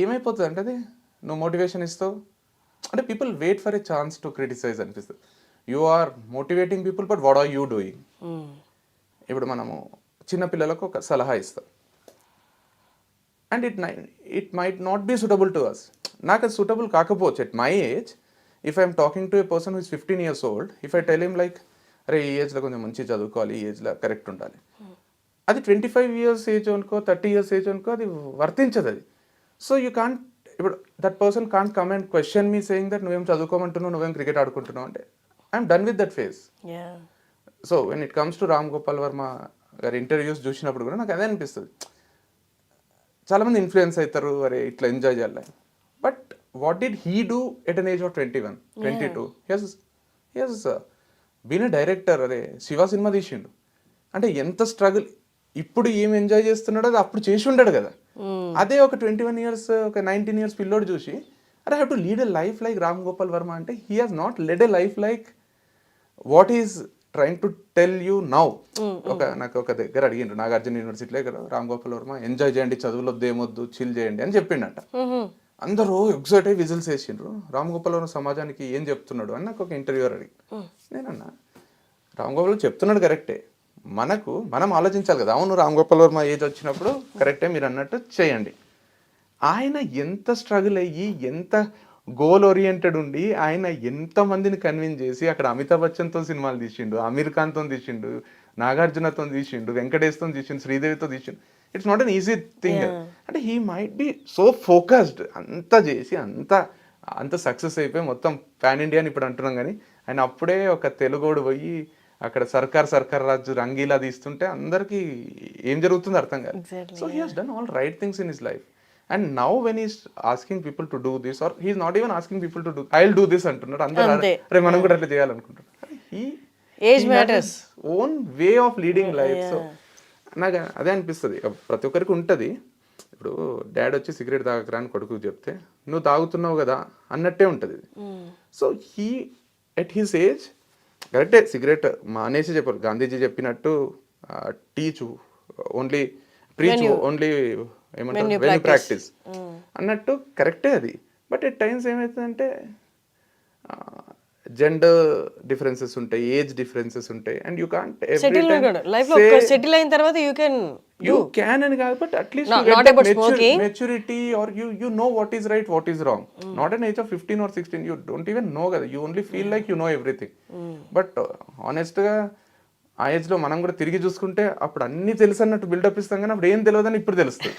ఏమైపోతుంది అంటే అది? నువ్వు మోటివేషన్ ఇస్తావు. అంటే people wait for a chance to criticize అనిపిస్తుంది. You are motivating people but what are you doing ఇప్పుడు మనము చిన్న పిల్లలకు ఒక సలహా ఇస్తాం. And it it might not be suitable to us నాకు అది సూటబుల్ కాకపోవచ్చు. At my age if I'm talking to a person who's fifteen years old if I tell him like అరే ఈ ఏజ్లో కొంచెం మంచి చదువుకోవాలి ఈ ఏజ్లో కరెక్ట్ ఉండాలి. అది ట్వంటీ ఫైవ్ ఇయర్స్ ఏజ్ అనుకో థర్టీ ఇయర్స్ ఏజ్ అనుకో అది వర్తించదు అది. సో యూ కాంట్ ఇప్పుడు that person can't come and question me saying that నువ్వేం చదువుకోమంటున్నావు నువ్వేం క్రికెట్ ఆడుకుంటున్నావు అంటే I'm done with that phase so when it comes to Ram Gopal Varma గారి ఇంటర్వ్యూస్ చూసినప్పుడు కూడా నాకు అదే అనిపిస్తుంది. చాలామంది ఇన్ఫ్లుయెన్స్ అవుతారు అరే ఇట్లా ఎంజాయ్ చేయాలి but what did he do at an age of twenty one twenty two he's he's been a director అరే శివ సినిమా తీసిండు. అంటే ఎంత స్ట్రగుల్ ఇప్పుడు ఏం ఎంజాయ్ చేస్తున్నాడో అది అప్పుడు చేసి ఉంటాడు కదా. అదే ఒక ట్వంటీ వన్ ఇయర్స్ ఒక నైన్టీన్ ఇయర్స్ పిల్లోడు చూసి అరే have to lead a life like Ram Gopal Varma అంటే he has not led a life like what is trying to tell you now ఒక నాకు ఒక దగ్గర అడిగిండ్రు నాగార్జున యూనివర్సిటీలో ఇక్కడ రామ్ గోపాల్ వర్మ ఎంజాయ్ చేయండి చదువులో ఏమొద్దు చిల్ చేయండి అని చెప్పిండట. అందరూ ఎగ్జైట్ అయ్యి విజిల్స్ వేసిండ్రు. రామ్ గోపాల్ వర్మ సమాజానికి ఏం చెప్తున్నాడు అని నాకు ఒక ఇంటర్వ్యూ అడిగి నేనన్నా రామ్ గోపాల్ చెప్తున్నాడు కరెక్టే మనకు మనం ఆలోచించాలి కదా. అవును రామ్ గోపాల్ వర్మ ఏజ్ వచ్చినప్పుడు కరెక్టే మీరు అన్నట్టు చేయండి. ఆయన ఎంత స్ట్రగుల్ అయ్యి ఎంత గోల్ ఓరియంటెడ్ ఉండి ఆయన ఎంత మందిని కన్విన్స్ చేసి అక్కడ అమితాబ్ బచ్చన్తో సినిమాలు తీసిండు అమీర్ ఖాన్తో తీసిండు నాగార్జునతో తీసిండు వెంకటేష్తో తీసిండు శ్రీదేవితో తీసిండు. It's not an easy thing అంటే he might be so focused అంత చేసి అంత అంత సక్సెస్ అయిపోయి మొత్తం పాన్ ఇండియా అని ఇప్పుడు అంటున్నాం కానీ ఆయన అప్పుడే ఒక తెలుగోడు పోయి అక్కడ సర్కార్ సర్కార్ రాజు రంగీలా తీస్తుంటే అందరికీ ఏం జరుగుతుందో అర్థం కాదు. So he has done all right things in his life and now when is asking people to do this or he's not even asking people to do I will do this అంటున్నాడు. అందరూ. రే మనం కూడా అట్లా చేయాలనుకుంటున్నారు Age matters. Own way of leading life so నాకు అదే అనిపిస్తుంది. ప్రతి ఒక్కరికి ఉంటుంది. ఇప్పుడు డాడ్ వచ్చి సిగరెట్ తాగకరా అని కొడుకు చెప్తే నువ్వు తాగుతున్నావు కదా అన్నట్టే ఉంటుంది. So he at his age కరెక్టే సిగరెట్ మానేసి చెప్పారు. గాంధీజీ చెప్పినట్టు టీచ్ ఓన్లీ ప్రీచ్ ఓన్లీ ఏమంటారు? వెన్ ప్రాక్టీస్ అన్నట్టు కరెక్టే అది. బట్ ఎట్ టైమ్స్ ఏమవుతుందంటే జెండర్ డిఫరెన్సెస్ ఉంటాయి ఏజ్ డిఫరెన్సెస్ ఉంటాయి. అండ్ యూ కాంట్ సెటిల్ లైఫ్లో సెటిల్ అయిన తర్వాత యూ కెన్ యూ క్యాన్ అని కాదు but at least. Maturity or you you know what is right what is wrong not an age of fifteen or sixteen you don't even know కదా. You only feel like you know everything but ఆనెస్ట్గా ఆ ఏజ్లో మనం కూడా తిరిగి చూసుకుంటే అప్పుడు అన్నీ తెలుసు అన్నట్టు బిల్డప్ ఇస్తాం కానీ అప్పుడు ఏం తెలియదని ఇప్పుడు తెలుస్తుంది.